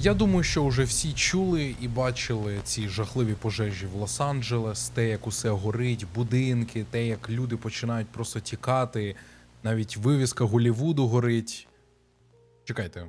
Я думаю, що вже всі чули і бачили ці жахливі пожежі в Лос-Анджелес, те, як усе горить, будинки, те, як люди починають просто тікати, навіть вивіска Голівуду горить. Чекайте.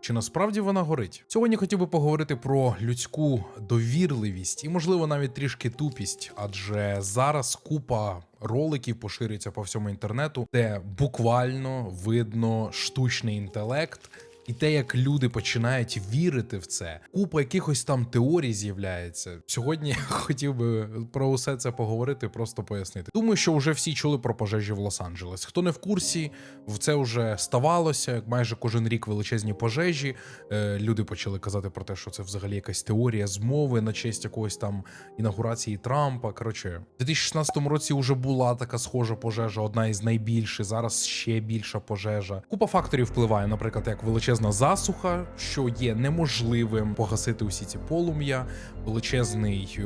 Чи насправді вона горить? Сьогодні хотів би поговорити про людську довірливість і, можливо, навіть трішки тупість, адже зараз купа роликів поширюється по всьому інтернету, де буквально видно штучний інтелект. І те, як люди починають вірити в це, купа якихось там теорій з'являється. Сьогодні я хотів би про усе це поговорити, просто пояснити. Думаю, що вже всі чули про пожежі в Лос-Анджелес. Хто не в курсі, в це вже ставалося. Як майже кожен рік величезні пожежі. Е, люди почали казати про те, що це взагалі якась теорія змови на честь якогось там інаугурації Трампа. Коротше, в 2016 році вже була така схожа пожежа, одна із найбільших. Зараз ще більша пожежа. Купа факторів впливає, наприклад, як величезна засуха, що є неможливим погасити усі ці полум'я, величезний е,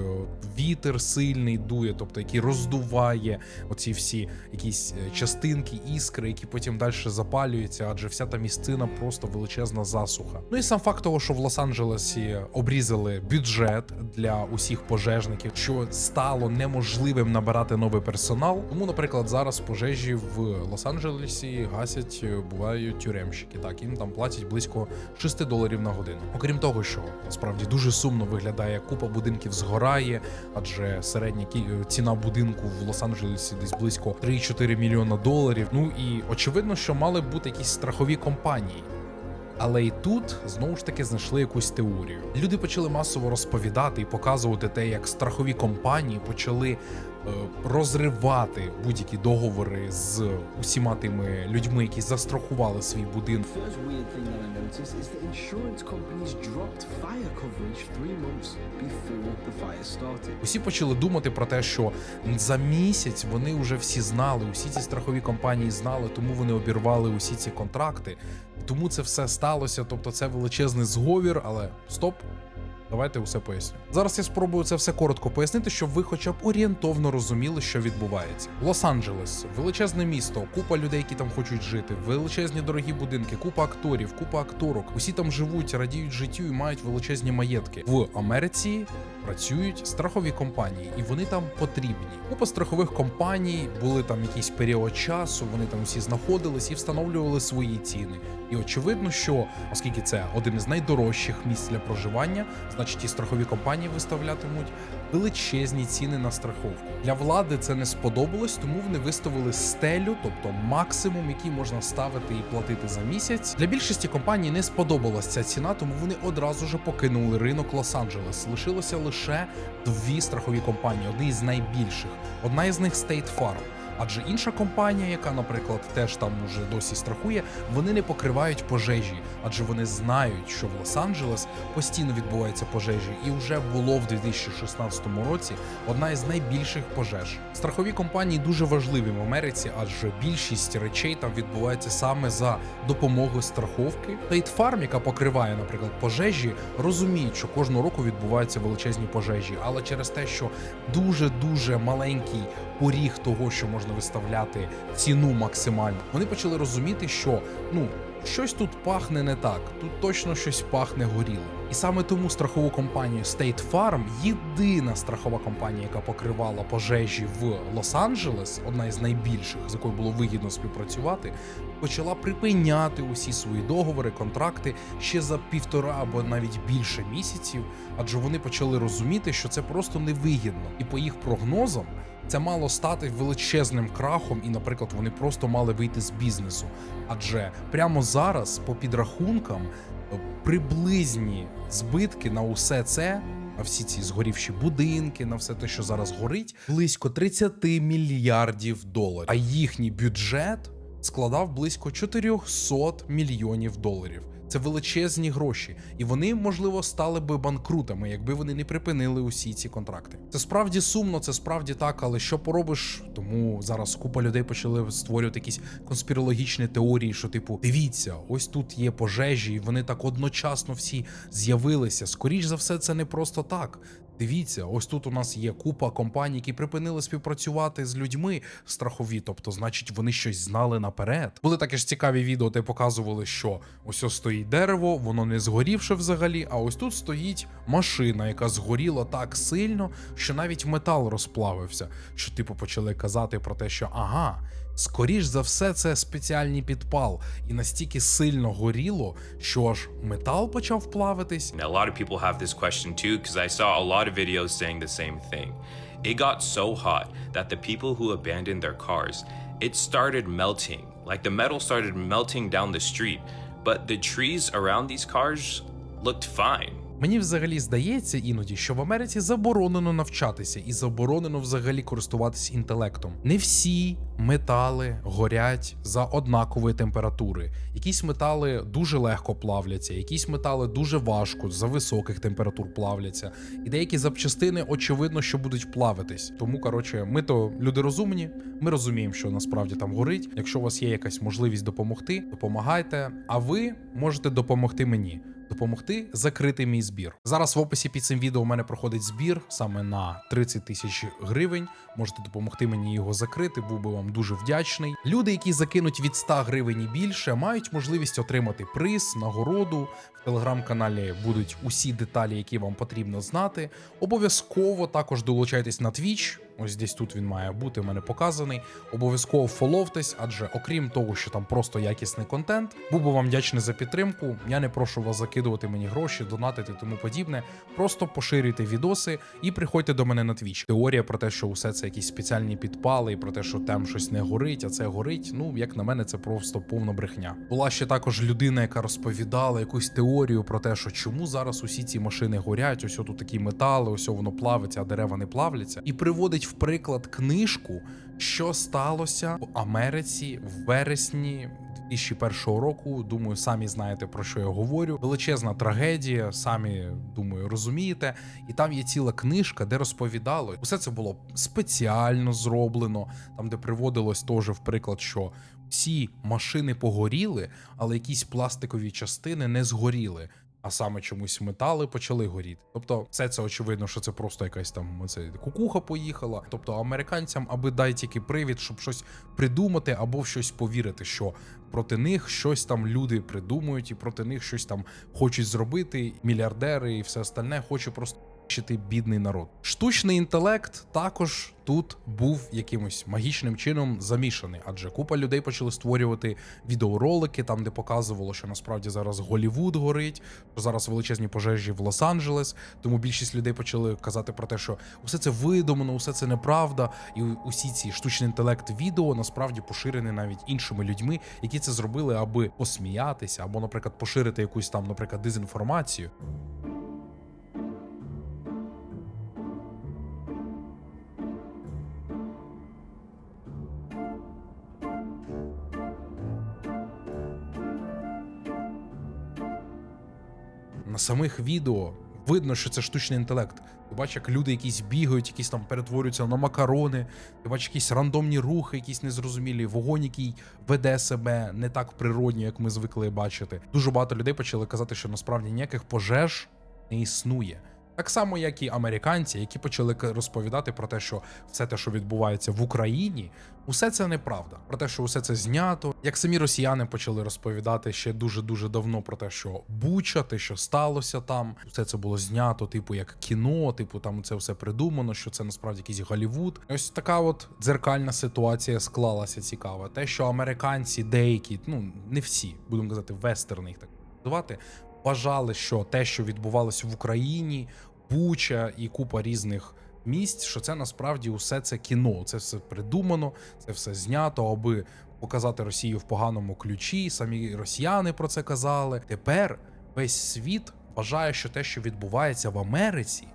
вітер сильний дує, тобто який роздуває оці всі якісь е, частинки, іскри, які потім далі запалюються, адже вся та місцина просто величезна засуха. Ну і сам факт того, що в Лос-Анджелесі обрізали бюджет для усіх пожежників, що стало неможливим набирати новий персонал. Тому, наприклад, зараз пожежі в Лос-Анджелесі гасять, е, бувають тюремщики. Так їм там платять близько 6 доларів на годину. Окрім того, що насправді дуже сумно виглядає, купа будинків згорає, адже середня кі- ціна будинку в Лос-Анджелесі десь близько 3-4 мільйона доларів. Ну і очевидно, що мали бути якісь страхові компанії. Але і тут знову ж таки знайшли якусь теорію. Люди почали масово розповідати і показувати те, як страхові компанії почали е, розривати будь-які договори з усіма тими людьми, які застрахували свій будинок. Усі почали думати про те, що за місяць вони вже всі знали, усі ці страхові компанії знали, тому вони обірвали усі ці контракти. Тому це все сталося. Тобто, це величезний зговір, але стоп. Давайте усе поясню. Зараз я спробую це все коротко пояснити, щоб ви хоча б орієнтовно розуміли, що відбувається. Лос-Анджелес, величезне місто, купа людей, які там хочуть жити, величезні дорогі будинки, купа акторів, купа акторок. Усі там живуть, радіють життю і мають величезні маєтки. В Америці працюють страхові компанії, і вони там потрібні. Купа страхових компаній були там якийсь період часу. Вони там усі знаходились і встановлювали свої ціни. І очевидно, що оскільки це один із найдорожчих місць для проживання, значить і страхові компанії виставлятимуть величезні ціни на страховку. Для влади це не сподобалось, тому вони виставили стелю, тобто максимум, який можна ставити і платити за місяць. Для більшості компаній не сподобалась ця ціна, тому вони одразу ж покинули ринок Лос-Анджелес. Лишилося лише дві страхові компанії, одні з найбільших. Одна із них State Farm. Адже інша компанія, яка, наприклад, теж там уже досі страхує, вони не покривають пожежі, адже вони знають, що в Лос-Анджелес постійно відбуваються пожежі, і вже було в 2016 році одна із найбільших пожеж. Страхові компанії дуже важливі в Америці, адже більшість речей там відбувається саме за допомогою страховки. State Farm, яка покриває, наприклад, пожежі, розуміють, що кожного року відбуваються величезні пожежі, але через те, що дуже дуже маленький поріг того, що можна виставляти ціну максимально, вони почали розуміти, що ну. Щось тут пахне не так, тут точно щось пахне горілим. І саме тому страхову компанію State Farm, єдина страхова компанія, яка покривала пожежі в Лос-Анджелес, одна із найбільших, з якою було вигідно співпрацювати, почала припиняти усі свої договори, контракти ще за півтора або навіть більше місяців, адже вони почали розуміти, що це просто невигідно. І по їх прогнозам це мало стати величезним крахом, і, наприклад, вони просто мали вийти з бізнесу. Адже прямо зараз, по підрахункам, приблизні збитки на усе це. На всі ці згорівші будинки, на все те, що зараз горить, близько 30 мільярдів доларів. А їхній бюджет складав близько 400 мільйонів доларів. Це величезні гроші, і вони, можливо, стали би банкрутами, якби вони не припинили усі ці контракти. Це справді сумно, це справді так, але що поробиш? Тому зараз купа людей почали створювати якісь конспірологічні теорії, що, типу, дивіться, ось тут є пожежі, і вони так одночасно всі з'явилися. Скоріш за все, це не просто так. Дивіться, ось тут у нас є купа компаній, які припинили співпрацювати з людьми страхові, тобто, значить, вони щось знали наперед. Були також цікаві відео, де показували, що ось ось стоїть дерево, воно не згорівше взагалі. А ось тут стоїть машина, яка згоріла так сильно, що навіть метал розплавився. Що типу почали казати про те, що ага. Скоріш за все, це спеціальний підпал, і настільки сильно горіло, що аж метал почав плавитись. A lot of people have this question too, because I saw a lot of videos saying the same thing. It got so hot that the people who abandoned their cars, it started melting. Like the metal started melting down the street, but the trees around these cars looked fine. Мені взагалі здається іноді, що в Америці заборонено навчатися і заборонено взагалі користуватись інтелектом. Не всі метали горять за однакової температури. Якісь метали дуже легко плавляться, якісь метали дуже важко за високих температур плавляться, і деякі запчастини очевидно, що будуть плавитись. Тому коротше, ми то люди розумні. Ми розуміємо, що насправді там горить. Якщо у вас є якась можливість допомогти, допомагайте. А ви можете допомогти мені допомогти закрити мій збір. Зараз в описі під цим відео у мене проходить збір саме на 30 тисяч гривень. Можете допомогти мені його закрити, був би вам дуже вдячний. Люди, які закинуть від 100 гривень і більше, мають можливість отримати приз, нагороду. В телеграм-каналі будуть усі деталі, які вам потрібно знати. Обов'язково також долучайтесь на Twitch. Ось десь тут він має бути, в мене показаний. Обов'язково фоловтесь, адже окрім того, що там просто якісний контент, був би вам вдячний за підтримку. Я не прошу вас закидувати мені гроші, донатити тому подібне. Просто поширюйте відоси і приходьте до мене на Twitch. Теорія про те, що усе це якісь спеціальні підпали, і про те, що там щось не горить, а це горить. Ну як на мене, це просто повна брехня. Була ще також людина, яка розповідала якусь теорію про те, що чому зараз усі ці машини горять, ось тут такі метали, ось воно плавиться, а дерева не плавляться, і приводить в приклад книжку, що сталося в Америці в вересні. 2001 року, думаю, самі знаєте про що я говорю. Величезна трагедія, самі думаю, розумієте. І там є ціла книжка, де розповідало, усе це було спеціально зроблено, там де приводилось теж в приклад, що всі машини погоріли, але якісь пластикові частини не згоріли. А саме чомусь метали почали горіти. Тобто, все це очевидно, що це просто якась там оце, кукуха поїхала. Тобто американцям, аби дай тільки привід, щоб щось придумати або в щось повірити, що проти них щось там люди придумують, і проти них щось там хочуть зробити. Мільярдери і все остальне хоче просто знищити бідний народ. Штучний інтелект також тут був якимось магічним чином замішаний, адже купа людей почали створювати відеоролики, там де показувало, що насправді зараз Голівуд горить, що зараз величезні пожежі в Лос-Анджелес. Тому більшість людей почали казати про те, що усе це видумано, усе це неправда, і усі ці штучний інтелект відео насправді поширені навіть іншими людьми, які це зробили, аби посміятися, або, наприклад, поширити якусь там, наприклад, дезінформацію. На самих відео видно, що це штучний інтелект. Ти бачиш, як люди якісь бігають, якісь там перетворюються на макарони, ти бачиш якісь рандомні рухи, якісь незрозумілі, вогонь, який веде себе не так природньо, як ми звикли бачити. Дуже багато людей почали казати, що насправді ніяких пожеж не існує. Так само, як і американці, які почали розповідати про те, що все те, що відбувається в Україні, усе це неправда. Про те, що усе це знято. Як самі росіяни почали розповідати ще дуже дуже давно про те, що Буча, те, що сталося там, все це було знято, типу як кіно, типу там це все придумано, що це насправді якийсь Голівуд. Ось така от дзеркальна ситуація склалася цікава. Те, що американці деякі, ну не всі, будемо казати, вестерни їх так називати, вважали, що те, що відбувалося в Україні, Буча і купа різних місць, що це насправді усе це кіно, це все придумано, це все знято, аби показати Росію в поганому ключі. Самі росіяни про це казали. Тепер весь світ вважає, що те, що відбувається в Америці,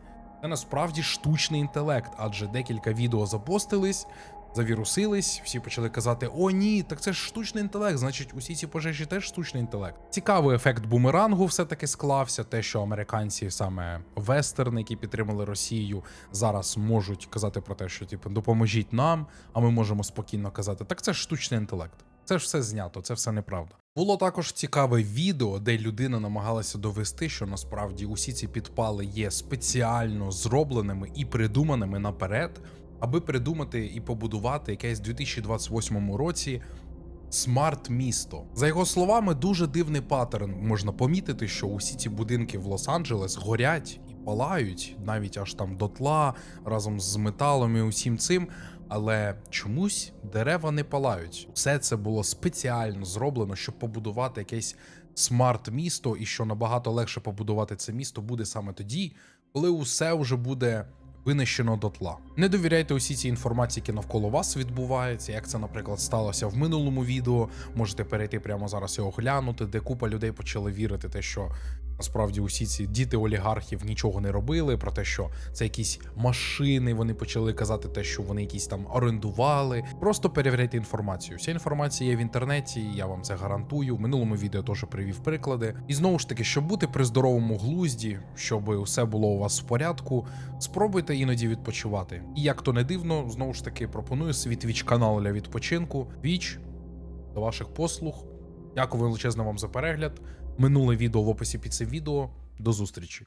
це насправді штучний інтелект, адже декілька відео запостились, завірусились, всі почали казати: О, ні, так це ж штучний інтелект, значить, усі ці пожежі теж штучний інтелект. Цікавий ефект бумерангу все-таки склався. Те, що американці, саме вестерни, які підтримали Росію, зараз можуть казати про те, що типу допоможіть нам, а ми можемо спокійно казати, так це ж штучний інтелект. Це ж все знято, це все неправда. Було також цікаве відео, де людина намагалася довести, що насправді усі ці підпали є спеціально зробленими і придуманими наперед, аби придумати і побудувати якесь в 2028 році смарт-місто. За його словами, дуже дивний паттерн можна помітити, що усі ці будинки в Лос-Анджелес горять і палають, навіть аж там дотла разом з металом і усім цим. Але чомусь дерева не палають. Все це було спеціально зроблено, щоб побудувати якесь смарт-місто, і що набагато легше побудувати це місто буде саме тоді, коли усе вже буде винищено дотла. Не довіряйте усі ці інформації, які навколо вас відбуваються. Як це, наприклад, сталося в минулому відео. Можете перейти прямо зараз і оглянути, де купа людей почали вірити, те, що насправді усі ці діти олігархів нічого не робили, про те, що це якісь машини. Вони почали казати те, що вони якісь там орендували. Просто перевіряйте інформацію. Вся інформація є в інтернеті, я вам це гарантую. В минулому відео теж привів приклади. І знову ж таки, щоб бути при здоровому глузді, щоб усе було у вас в порядку, спробуйте іноді відпочивати. І як то не дивно, знову ж таки пропоную свій твіч канал для відпочинку. Твіч до ваших послуг. Дякую величезно вам за перегляд. Минуле відео в описі під цим відео. До зустрічі.